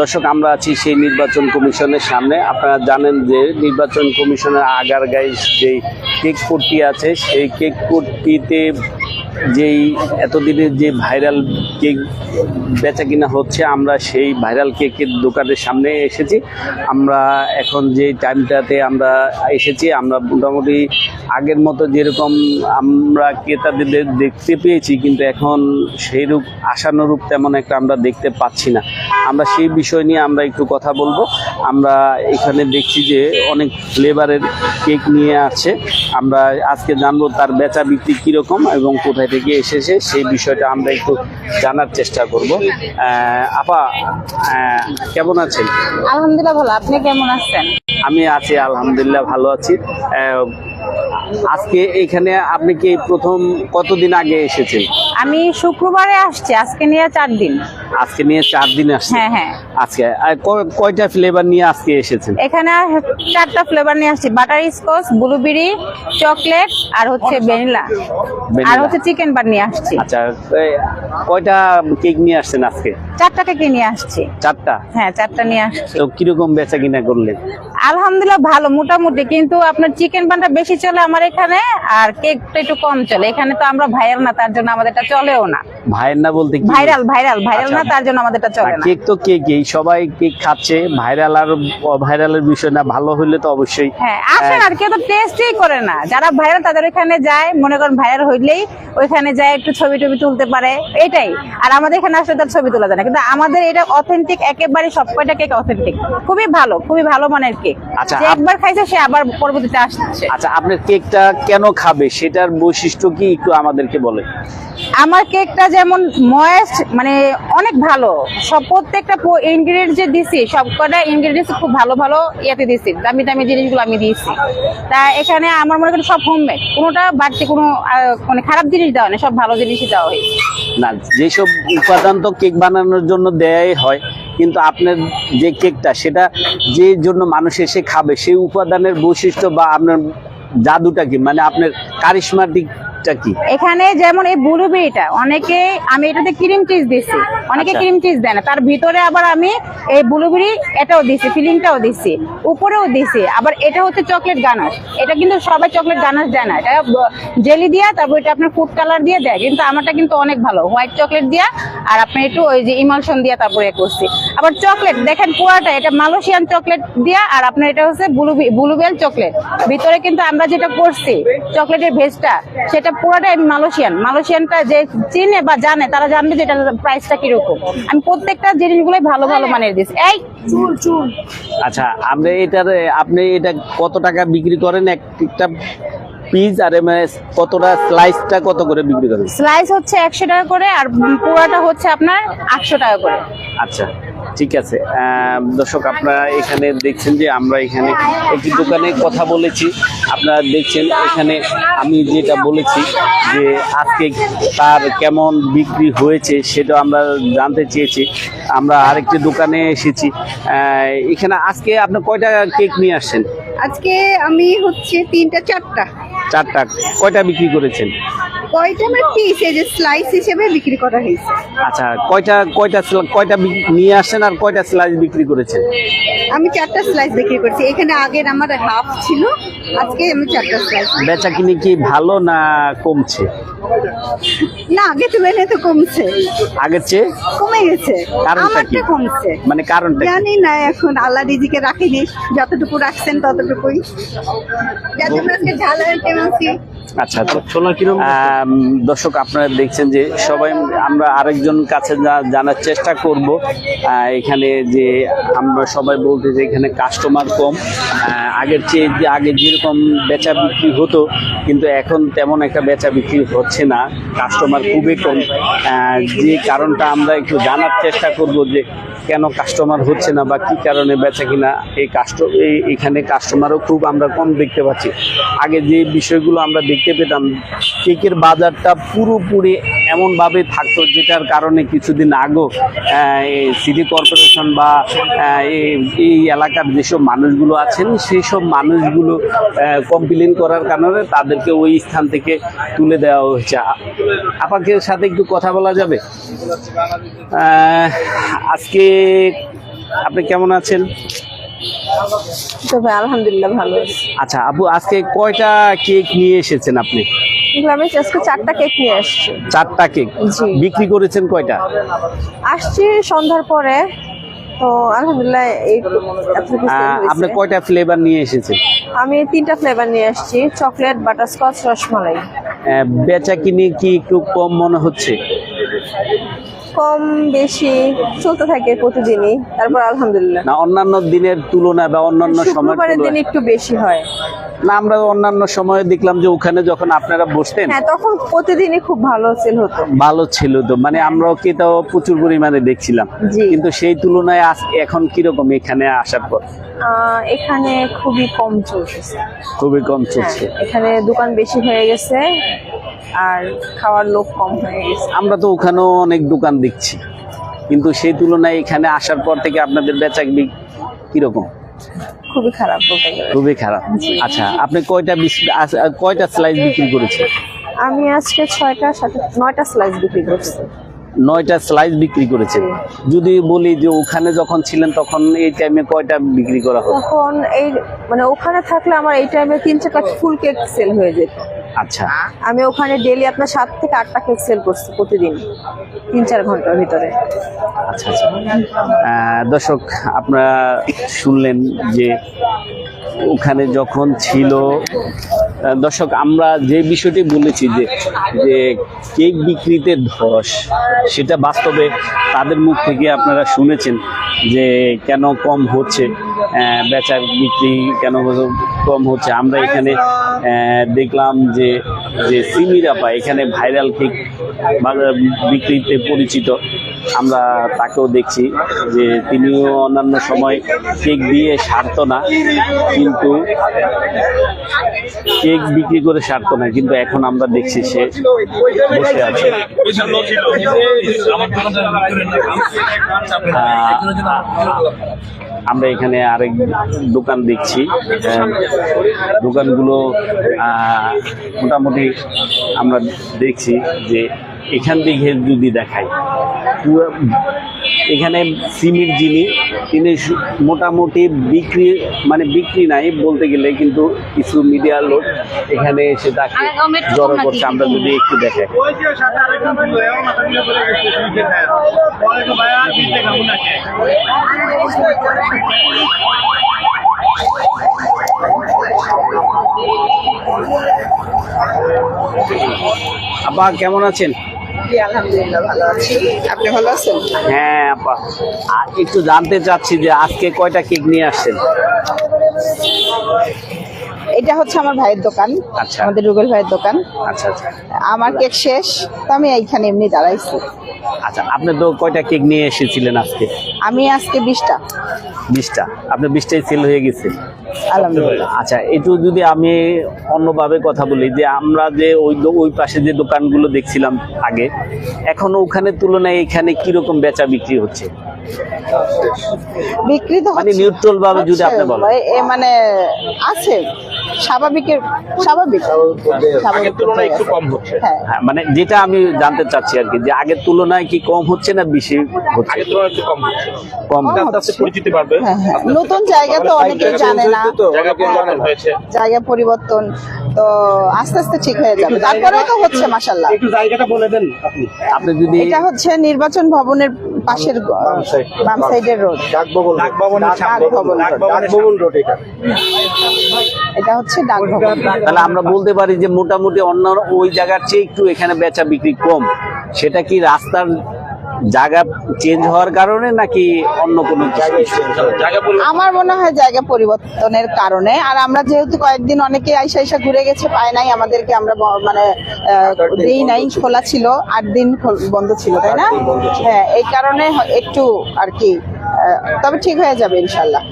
দর্শক, আমরা আছি সেই নির্বাচন কমিশনের সামনে। আপনারা জানেন যে নির্বাচন কমিশনের আগার গায়ে যে কেক কোটটি আছে, সেই কেক কোটটিতে যেই এতদিনের যে ভাইরাল কেক বেচা কিনা হচ্ছে, আমরা সেই ভাইরাল কেকের দোকানের সামনে এসেছি। আমরা এখন যে টাইমটাতে আমরা এসেছি, আমরা মোটামুটি আগের মতো যেরকম আমরা ক্রেতাদের দেখতে পেয়েছি, কিন্তু এখন সেইরূপ আশানুরূপ তেমন একটা আমরা দেখতে পাচ্ছি না। আমরা সেই নিয়ে আমরা একটু কথা বলব। আমরা এখানে দেখছি যে অনেক ফ্লেভারের কেক নিয়ে আছে। আমরা আজকে জানব তার বেচা বিক্রি কীরকম এবং কোথায় থেকে এসেছে সেই বিষয়টা আমরা একটু জানার চেষ্টা করব। আপা কেমন আছেন? আলহামদুলিল্লাহ ভালো আপনি কেমন আছেন? আমি আছি আলহামদুলিল্লাহ ভালো আছি। আজকে এখানে আপনি কি প্রথম কতদিন আগে এসেছেন? আমি শুক্রবারে আসছি আজকে নিয়ে চার দিন। আজকে নিয়ে চার দিন আসছে হ্যাঁ হ্যাঁ। আজকে আর ক- কয়টা ফ্লেভার নিয়ে আজকে এসেছেন? এখানে চারটা ফ্লেভার নিয়ে আসছি বাটার স্কচ ব্লুবেরি চকলেট আর হচ্ছে ভ্যানিলা আর Vanilla। হচ্ছে চিকেন বার নিয়ে আসছি। আচ্ছা এই কয়টা কেক নিয়ে আসছেন আজকে? চারটা কেকে নিয়ে আসছি। চারটা? হ্যাঁ চারটা নিয়ে আসছি। তো কীরকম বেচা কিনা করলেন? আলহামদুলিল্লাহ ভালো মোটামুটি কিন্তু আপনার চিকেন বানটা বেশি চলে আমার এখানে আর কেকটা একটু কম চলে। এখানে তো আমরা ভাইরাল না তার জন্য আমাদেরটা চলেও না। ভাইয়ের না বলতে কি? ভাইরাল ভাইরাল ভাইরাল না আচ্ছা। তার জন্য আমাদেরটা চলে না। কেক তো কেকই সবাই কেক খাচ্ছে। ভাইরাল আর ভাইরালের বিষয় না ভালো হইলে তো অবশ্যই। হ্যাঁ আসেন আর কেউ তো টেস্টই করে না। যারা ভাইরাল তাদের ওখানে যায় মনে করেন ভাইরাল হইলেই ওইখানে যায় একটু ছবি টবি তুলতে পারে। এটাই। আর আমাদের এখানে আসলে তার ছবি তোলা যায় না। কিন্তু আমাদের এটা অথেন্টিক একেবারে সব কয়টা কেক অথেন্টিক খুবই ভালো খুবই ভালো মানের কেক। আচ্ছা, একবার খাইছে সে আবার পরবর্তীতে আসছে। আচ্ছা আপনার কেকটা কেন খাবে? সেটার বৈশিষ্ট্য কি একটু আমাদেরকে বলে আমার কেকটা যেমন ময়েস্ট মানে অনেক ভালো। সব প্রত্যেকটা ইনগ্রিডিয়েন্ট যে দিছি সব কটা ইনগ্রিডিয়েন্টস খুব ভালো ভালো ইয়েতে দিছি দামি দামি জিনিসগুলো আমি দিয়েছি। তা এখানে আমার মনে করি সব হোমমেড কোনোটা বাড়তি কোনো মানে খারাপ জিনিস দেওয়া নেই সব ভালো জিনিসই দেওয়া হয়েছে। না যেসব উপাদান তো কেক বানানোর জন্য দেয়াই হয় কিন্তু আপনার যে কেকটা সেটা যে জন্য মানুষ এসে খাবে সেই উপাদানের বৈশিষ্ট্য বা আপনার জাদুটা কি? মানে আপনার কারিশমাটিকটা কি? এখানে যেমন এই ব্লুবেরিটা অনেকে আমি এটাতে ক্রিম চিজ দিছি অনেকে আচ্ছা। ক্রিম চিজ দেয় না। তার ভিতরে আবার আমি এই ব্লুবেরি এটাও দিছি ফিলিংটাও দিছি উপরেও দিছি। আবার এটা হচ্ছে চকলেট গানাশ। এটা কিন্তু সবাই চকলেট গানাশ দেয় না। এটা জেলি দিয়া তারপর এটা আপনার ফুড কালার দিয়ে দেয়। কিন্তু আমারটা কিন্তু অনেক ভালো। হোয়াইট চকলেট দিয়া আর আপনি একটু ওই যে ইমালশন দিয়া তারপরে করছি। আবার চকলেট দেখেন পুরাটা এটা মালয়েশিয়ান চকলেট দিয়া আর আপনার এটা হচ্ছে ব্লুবেল চকলেট ভিতরে কিন্তু আমরা যেটা করছি চকলেটের ভেজটা সেটা পুরোটাই মালয়েশিয়ান। মালয়েশিয়ানটা যে চিনে বা জানে তারা জানবে যে এটার প্রাইসটা কীরকম। আমি প্রত্যেকটা জিনিসগুলোই ভালো ভালো মানের দিচ্ছি এই চুল চুল। আচ্ছা আপনি এটার আপনি এটা কত টাকা বিক্রি করেন? একটা পিস আর কতটা স্লাইসটা কত করে বিক্রি করেন? স্লাইস হচ্ছে একশো টাকা করে আর পুরাটা হচ্ছে আপনার আটশো টাকা করে। আচ্ছা। ঠিক আছে। দর্শক, আপনারা এখানে দেখছেন যে আমরা এখানে একটি দোকানে কথা বলেছি। আপনারা দেখছেন এখানে আমি যেটা বলেছি যে আজকে তার কেমন বিক্রি হয়েছে সেটা আমরা জানতে চেয়েছি। আমরা আরেকটি দোকানে এসেছি। এখানে আজকে আপনি কয়টা কেক নিয়ে আসছেন? আজকে আমি হচ্ছে তিনটা, চারটা। চারটা। কয়টা বিক্রি করেছেন? কয়টা মানে পিস এই যে স্লাইস হিসেবে বিক্রি করা হয়েছে। আচ্ছা কয়টা কয়টা কয়টা নিয়ে আসেন আর কয়টা স্লাইস বিক্রি করেছেন? আমি চারটা স্লাইস বিক্রি করছি। এখানে আগের আমার হাফ ছিল আজকে আমি চারটা স্লাইস বেচা কিনে কি ভালো না কমছে? না আগে তুলনায় তো কমছে। আগের চেয়ে? কমে গেছে। কারণটা কি? কমছে। মানে কারণটা? জানি না এখন আল্লাহ রিজিকে রাখিনি। যতটুকু রাখছেন ততটুকুই। যার জন্য আজকে ঝাল আচ্ছা দর্শক আপনারা দেখছেন যে সবাই আমরা আরেকজন কাছে যা- জানার চেষ্টা করব। আহ, এখানে যে আমরা সবাই বলতে যে এখানে কাস্টমার কম। আহ, আগের চেয়ে যে আগে যেরকম বেচা বিক্রি হতো কিন্তু এখন তেমন একটা বেচা বিক্রি হচ্ছে না কাস্টমার খুবই কম। যে কারণটা আমরা একটু জানার চেষ্টা করব যে কেন কাস্টমার হচ্ছে না বা কি কারণে বেচা কিনা। এই কাস্ট এই এখানে কাস্টমারও খুব আমরা কম দেখতে পাচ্ছি। আগে যে বিষয়গুলো আমরা দেখতে পেতাম, কেকের বাজারটা পুরোপুরি এমনভাবে থাকতো, যেটার কারণে কিছুদিন আগেও সিটি কর্পোরেশন বা এই এলাকার যেসব মানুষগুলো আছেন সেই সব মানুষগুলো কমপ্লেন করার কারণে তাদেরকে ওই স্থান থেকে তুলে দেওয়া হয়েছে আপনাকে সাথে একটু কথা বলা যাবে? আজকে আপনি কেমন আছেন? তো ভাই আলহামদুলিল্লাহ ভালো আচ্ছা আপু আজকে কয়টা কেক নিয়ে এসেছেন আপনি? আমি আজকে চারটা কেক নিয়ে আসছি। চারটা কেক? বিক্রি করেছেন কয়টা? আসছি সন্ধ্যার পরে। তো আলহামদুলিল্লাহ এই। আপনি কয়টা ফ্লেভার নিয়ে এসেছেন? আমি তিনটা ফ্লেভার নিয়ে আসছি। Chocolate butterscotch rasmalai. বেচা কিনে কি একটু কম মনে হচ্ছে? কম বেশি চলতে থাকে প্রতিদিনই। তারপর আলহামদুলিল্লাহ। না অন্যান্য দিনের তুলনায় বা অন্যান্য সময়ের দিন একটু বেশি হয়। না আমরা অন্যান্য সময়ে দেখলাম যে ওখানে যখন আপনারা বসতেন হ্যাঁ তখন প্রতিদিনই খুব ভালো সেল হতো। ভালো ছিল তো। মানে আমরাও ক্রেতাও প্রচুর পরিমাণে দেখছিলাম। কিন্তু সেই তুলনায় আজ- এখন কীরকম এখানে আসার পর? এখানে খুবই কম চলতেছে। খুবই কম হ্যাঁ, চলছে এখানে দোকান বেশি হয়ে গেছে। আর খাওয়ার লোক কম হয়ে গেছে। আমরা তো ওখানেও অনেক দোকান দেখছি। কিন্তু সেই তুলনায় এখানে আসার পর থেকে আপনাদের বেচা কীরকম? খুবই খারাপ খুবই খারাপ। আচ্ছা আপনি কয়টা কয়টা স্লাইস বিক্রি করেছেন? আমি আজকে ছয়টা সাথে নয়টা স্লাইস বিক্রি করছি। নয়টা স্লাইস বিক্রি করেছেন। যদি বলি যে ওখানে যখন ছিলেন তখন এই টাইমে কয়টা বিক্রি করা হতো তখন এই মানে ওখানে থাকলে আমার এই টাইমে তিন চারটা ফুল কেক সেল হয়ে যেত। আচ্ছা। আমি ওখানে ডেলি আপনার সাত থেকে আটটা কেক সেল করছি প্রতিদিন তিন চার ঘণ্টার ভিতরে। আচ্ছা আচ্ছা। দর্শক আপনারা শুনলেন যে ওখানে যখন ছিল দর্শক, আমরা যে বিষয়টি বলেছি যে যে কেক বিক্রিতে ধস, সেটা বাস্তবে তাদের মুখ থেকে আপনারা শুনেছেন যে কেন কম হচ্ছে বেচার বিক্রি কেন কম হচ্ছে। আমরা এখানে দেখলাম যে যে সিমিরাপা এখানে ভাইরাল কেক বিক্রিতে পরিচিত। আমরা তাকেও দেখছি যে তিনিও অন্যান্য সময় কেক দিয়ে সারতো না কিন্তু কেক বিক্রি করে সারতো না কিন্তু এখন আমরা দেখছি সে বসে আছে। আমরা এখানে আরেক দোকান দেখছি। দোকানগুলো মোটামুটি আমরা দেখছি যে এখান থেকে যদি দেখাই, পুরো এখানে সিমির যিনি তিনি মোটামুটি বিক্রি মানে বিক্রি নাই বলতে গেলে কিন্তু কিছু মিডিয়ার লোক এখানে এসে তাকে জড়ো করছে। আমরা যদি একটু দেখে? আপা কেমন আছেন? আলহামদুলিল্লাহ ভালো আছি। আপনি ভালো আছেন? হ্যাঁ আপা। একটু জানতে চাচ্ছি যে আজকে কয়টা কেক নিয়ে আসছেন? এটা হচ্ছে আমার ভাইয়ের দোকান আচ্ছা। আমাদের রুবেল ভাইয়ের দোকান। আচ্ছা আচ্ছা। আমার কেক শেষ তো আমি এইখানে এমনি দাঁড়াইছি। আচ্ছা আপনি তো কয়টা কেক নিয়ে এসেছিলেন আজকে? আমি আজকে বিশটা। বিশটা? আপনার বিশটাই সেল হয়ে গেছে? আলহামদুলিল্লাহ। আচ্ছা একটু যদি আমি অন্যভাবে কথা বলি যে আমরা যে ওই ওই পাশে যে দোকানগুলো দেখছিলাম আগে এখন ওখানে তুলনায় এখানে কীরকম বেচা বিক্রি হচ্ছে? বিক্রি তো মানে হচ্ছে- নিউট্রাল ভাবে যদি আপনি বলেন। এ- এ মানে আছে স্বাভাবিকের স্বাভাবিক। স্বাভাবিক তুলনায় একটু কম হচ্ছে। হ্যাঁ। হ্যাঁ মানে যেটা আমি জানতে চাচ্ছি আর কি যে আগের তুলনায় কি কম হচ্ছে না বেশি হচ্ছে? আগের তুলনায় একটু কম হচ্ছে। কম আস্তে। পরিচিতি বাড়বে। হ্যাঁ হ্যাঁ। নতুন জায়গা তো অনেকেই জানে না। জায়গা পরিবর্তন হয়েছে। জায়গা পরিবর্তন তো আস্তে আস্তে ঠিক হয়ে যাবে। তারপরেও তো হচ্ছে মাসাল্লাহ একটু জায়গাটা বলে দেন আপনি। আপনি যদি এটা হচ্ছে নির্বাচন ভবনের পাশের বাম সাইডের রোড ডাকভবনের সামনে। ডাকভবন রোড। ডাকভবন এটা। এটা হচ্ছে ডাকভবন তাহলে আমরা বলতে পারি যে মোটামুটি অন্য ওই জায়গার চেয়ে একটু এখানে বেচা বিক্রি কম সেটা কি রাস্তার জায়গা চেঞ্জ হওয়ার কারণে নাকি অন্য কোনো জায়গা আমার মনে হয় জায়গা পরিবর্তনের কারণে। আর আমরা যেহেতু কয়েকদিন অনেকে আইসা আইসা ঘুরে গেছে পায় নাই আমাদেরকে আমরা মানে দেই নাই খোলা ছিল আট দিন বন্ধ ছিল তাই না? হ্যাঁ এই কারণে একটু আর কি তবে ঠিক হয়ে যাবে ইনশাল্লাহ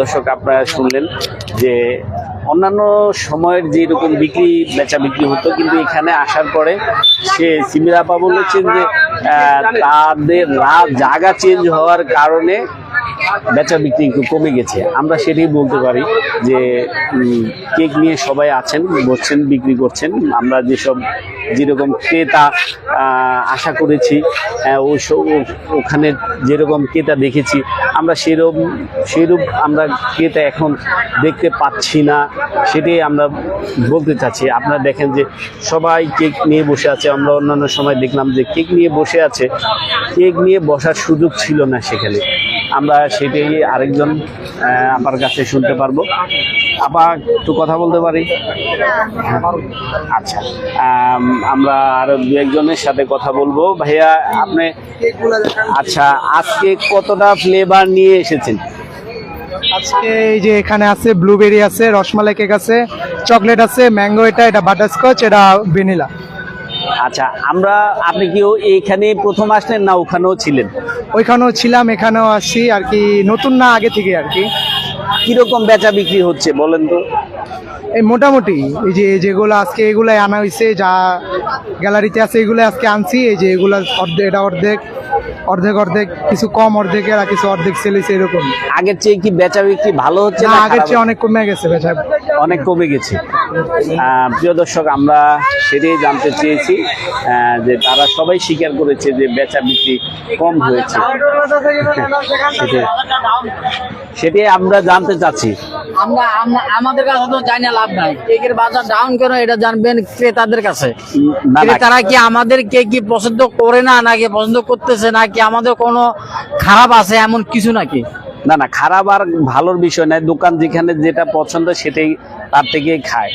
দর্শক আপনারা শুনলেন যে অন্যান্য সময়ের যে রকম বিক্রি, বেচা বিক্রি হতো, কিন্তু এখানে আসার পরে সে সিমিরাপা বলেছেন যে তাদের রাত জায়গা চেঞ্জ হওয়ার কারণে বেচা বিক্রি একটু কমে গেছে। আমরা সেটাই বলতে পারি যে কেক নিয়ে সবাই আছেন, বসছেন, বিক্রি করছেন। আমরা যেসব যেরকম ক্রেতা আশা করেছি ওই ওখানে যেরকম ক্রেতা দেখেছি, আমরা সেরকম সেরূপ আমরা ক্রেতা এখন দেখতে পাচ্ছি না। সেটাই আমরা বলতে চাচ্ছি। আপনারা দেখেন যে, সবাই কেক নিয়ে বসে আছে। আমরা অন্যান্য সময় দেখলাম যে, কেক নিয়ে বসে আছে। কেক নিয়ে বসার সুযোগ ছিল না সেখানে। আমরা সেটাই আরেকজন আপার কাছে শুনতে পারব। আপা, একটু কথা বলতে পারি? আচ্ছা আমরা আরও দু একজনের সাথে কথা বলব। ভাইয়া, আপনি আচ্ছা আজকে কতটা ফ্লেভার নিয়ে এসেছেন? আজকে এই যে এখানে আছে ব্লুবেরি আছে, রসমালাই কেক আছে চকলেট আছে ম্যাঙ্গো এটা এটা বাটারস্কচ এটা ভ্যানিলা আচ্ছা আমরা আপনি কি এইখানে প্রথম আসলেন না ওখানেও ছিলেন? ওইখানেও ছিলাম এখানেও আসছি আর কি নতুন না আগে থেকে আর কি। কীরকম বেচা বিক্রি হচ্ছে বলেন তো? এই মোটামুটি এই যে যেগুলো আজকে এগুলাই আনা হয়েছে যা গ্যালারিতে আছে এগুলো আজকে আনছি এই যে এগুলো অর্ধেক এটা অর্ধেক অর্ধেক অর্ধেক কিছু কম অর্ধেকের আর কিছু অর্ধেক সেল হয়েছে এরকম। আগের চেয়ে কি বেচা বিক্রি ভালো হচ্ছে না না আগের চেয়ে অনেক কমে গেছে বেচা অনেক কমে গেছে। প্রিয় দর্শক আমরা সেটাই জানতে চেয়েছি যে তারা সবাই স্বীকার করেছে যে বেচা বিক্রি কম হয়েছে। সেটাই। আমরা জানতে চাচ্ছি। আমরা আমাদের কাছে তো জানি লাভ নাই। কেকের বাজার ডাউন কেন এটা জানবেন ক্রেতাদের কাছে। না কি আমাদের কেক কি পছন্দ করে না নাকি পছন্দ করতেছে নাকি আমাদের কোনো খারাপ আছে এমন কিছু নাকি? না না খারাপ আর ভালোর বিষয় নয়। দোকান যেখানে যেটা পছন্দ সেটাই তার থেকেই খায়।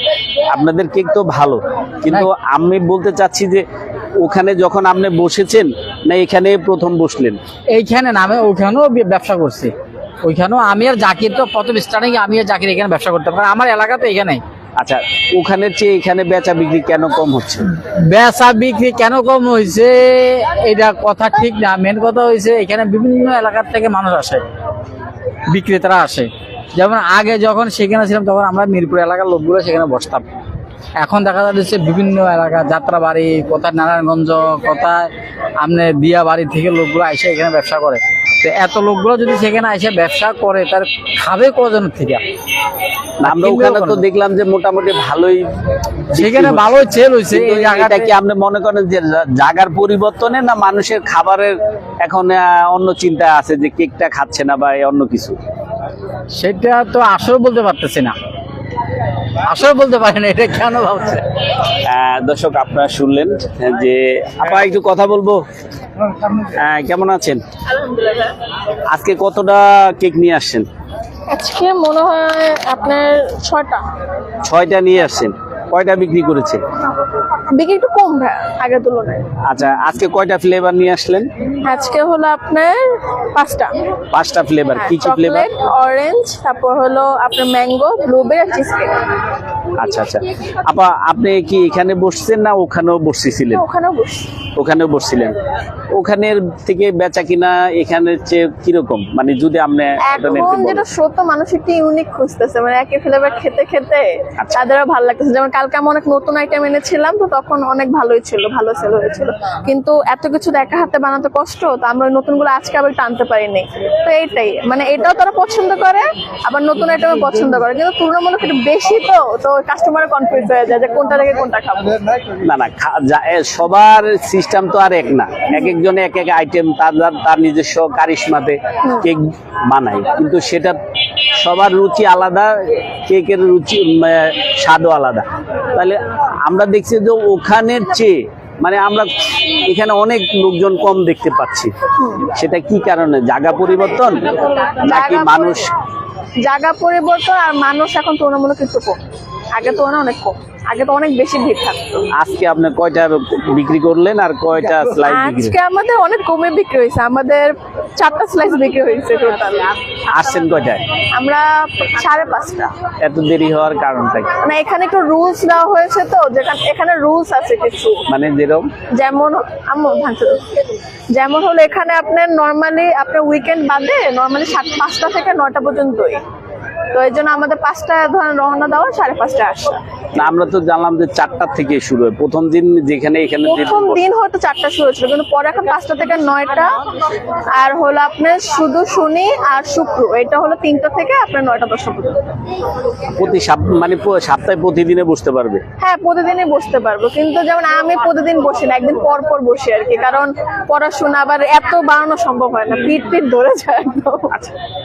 আপনাদের কেক তো ভালো। কিন্তু আমি বলতে চাচ্ছি যে ওখানে যখন আপনি বসেছেন না এখানে প্রথম বসলেন? এইখানে নামে ওইখানেও বি- ব্যবসা করছি। ওইখানেও আমি আর জাকির তো প্রথম স্টার্টিং আমি আর জাকির এখানে ব্যবসা করতে পারি আমার এলাকাতে এখানে। আচ্ছা ওখানের চেয়ে এখানে বেচা বিক্রি কেন কম হচ্ছে? বেচা বিক্রি কেন কম হয়েছে এটা কথা ঠিক না। মেন কথা হয়েছে এখানে বিভিন্ন এলাকার থেকে মানুষ আসে। বিক্রেতারা আসে। যেমন আগে যখন সেখানে ছিলাম তখন আমরা মিরপুর এলাকার লোকগুলো সেখানে বসতাম। এখন দেখা যাচ্ছে বিভিন্ন এলাকা যাত্রাবাড়ি কোথায় নারায়ণগঞ্জ কোথায় আপনি দিয়া বাড়ি থেকে লোকগুলো এসে এখানে ব্যবসা করে। তো এত লোকগুলো যদি সেখানে এসে ব্যবসা করে তার খাবে কজন থেকে? আমরা ওখানে তো দেখলাম যে মোটামুটি ভালোই সেখানে। ভালো চেল হয়েছে এই জায়গাটা। কি আপনি মনে করেন যে জা- জাগার পরিবর্তনে না মানুষের খাবারের এখন অন্য চিন্তা আছে যে কেকটা খাচ্ছে না বা অন্য কিছু? সেটা তো আসলে বলতে পারতেছি না। আসলে বলতে পারেন এটা কেন ভাবছে? দর্শক আপনারা শুনলেন যে আপা একটু কথা বলব? কেমন আছেন? আজকে কতটা কেক নিয়ে আসছেন? আজকে মনে হয় আপনার ছয়টা। ছয়টা নিয়ে আসছেন। কয়টা বিক্রি করেছে? বিক্রি একটু কম ভাই আগের তুলনায়। আচ্ছা আজকে কয়টা ফ্লেভার নিয়ে আসলেন? আজকে হলো আপনার পাঁচটা। পাঁচটা ফ্লেভার কি কি ফ্লেভার অরেঞ্জ তারপর হলো আপনার ম্যাঙ্গো ব্লুবেরি আর চিজ কেক আচ্ছা আচ্ছা। আপা আপনি কি এখানে বসছেন না ওখানেও বসেছিলেন ওখানেও ওখানেও বসছিলেন। ওখানের থেকে বেচা কিনা এখানের চেয়ে কীরকম? মানে যদি আপনি যেটা সত্য মানুষ একটু ইউনিক খুঁজতেছে। মানে একই ফ্লেভার খেতে খেতে আচ্ছা। তাদেরও ভালো লাগতেছে। যেমন কালকে আমি অনেক নতুন আইটেম এনেছিলাম তো তখন অনেক ভালোই ছিল ভালো সেল হয়েছিল। কিন্তু এত কিছু দেখা হাতে বানাতে কষ্ট তো আমরা নতুনগুলো আজকে আবার টানতে পারিনি। তো এইটাই। মানে এটাও তারা পছন্দ করে আবার নতুন আইটেমও পছন্দ করে। কিন্তু তুলনামূলক একটু বেশি তো তো কাস্টমার কনফিউজ হয়ে যায় যে কোনটা থেকে কোনটা খাব। না না সবার সিস্টেম তো আর এক না। এক একজনে এক এক আইটেম তার তার নিজস্ব কারিশমাতে কেক বানায়। কিন্তু সেটা সবার রুচি আলাদা কেকের রুচি স্বাদও আলাদা। তাহলে আমরা দেখছি যে ওখানের চেয়ে মানে আমরা এখানে অনেক লোকজন কম দেখতে পাচ্ছি। সেটা কি কারণে? জায়গা পরিবর্তন? নাকি মানুষ জায়গা পরিবর্তন আর মানুষ এখন তুলনামূলক একটু কম। আগে তো অনেক কম আগে তো অনেক বেশি ভিড় থাকতো। আজকে আপনি কয়টা বিক্রি করলেন আর কয়টা বিক্রি আজকে আমাদের অনেক কমে বিক্রি হয়েছে। আমাদের চারটা স্লাইস বিক্রি হয়েছে টোটাল আসছেন কয়টায়? আমরা সাড়ে পাঁচটা। এত দেরি হওয়ার কারণটা কি? মানে এখানে একটু রুলস দেওয়া হয়েছে তো যেখানে এখানে রুলস আছে কিছু। মানে যেরকম? যেমন আম্মু। যেমন হলো এখানে আপনার নর্মালি আপনার উইকেন্ড বাদে নর্মালি সাত পাঁচটা থেকে নয়টা পর্যন্তই। তো এই জন্য আমাদের পাঁচটা ধরেন রওনা দেওয়া সাড়ে পাঁচটা আসা। না আমরা তো জানলাম যে চারটার থেকে শুরু হয়। প্রথম দিন যেখানে এখানে প্রথম দিন হয়তো চারটা শুরু হয়েছিল কিন্তু পরে এখন পাঁচটা থেকে নয়টা। আর হলো আপনার শুধু শনি আর শুক্র এটা হলো তিনটা থেকে আপনার নয়টা দশটা পর্যন্ত। প্রতি মানে সপ্তাহে প্রতিদিনে বসতে পারবে? হ্যাঁ প্রতিদিনই বসতে পারব কিন্তু যেমন আমি প্রতিদিন বসি না একদিন পর পর বসি আর কি কারণ পড়াশোনা আবার এত বাড়ানো সম্ভব হয় না পিঠ পিঠ ধরে যায়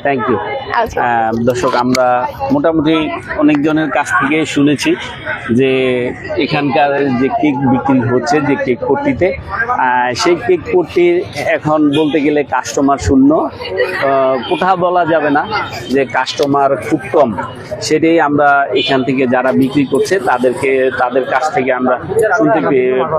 থ্যাংক ইউ আচ্ছা। দর্শক আমরা মোটামুটি অনেকজনের কাছ থেকে শুনেছি যে এখানকার যে কেক বিক্রি হচ্ছে যে কেক পট্টিতে। আহ, সেই কেক পট্টির এখন বলতে গেলে কাস্টমার শূন্য। কোথাও বলা যাবে না যে কাস্টমার খুব কম। সেটাই আমরা এখান থেকে যারা বিক্রি করছে তাদেরকে তাদের কাছ থেকে আমরা শুনতে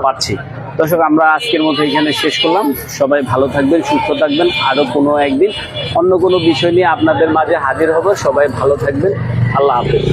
পাচ্ছি। দর্শক, আমরা আজকের মতো এখানে শেষ করলাম। সবাই ভালো থাকবেন, সুস্থ থাকবেন। আরও কোনো একদিন অন্য কোনো বিষয় নিয়ে আপনাদের মাঝে হাজির হব। সবাই ভালো থাকবেন। আল্লাহ হাফেজ।